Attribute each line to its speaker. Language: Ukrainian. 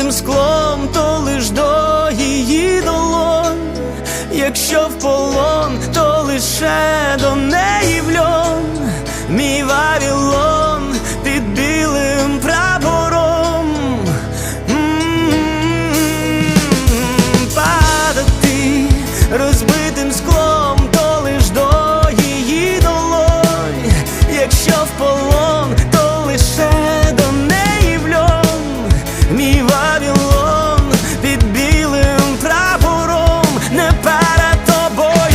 Speaker 1: битим склом, то лиш до її долон, якщо в полон, то лише до неї вльон, мій вавілон під білим прапором М -м -м. падати розбитим склом, то лиш до її долонь, якщо в полон.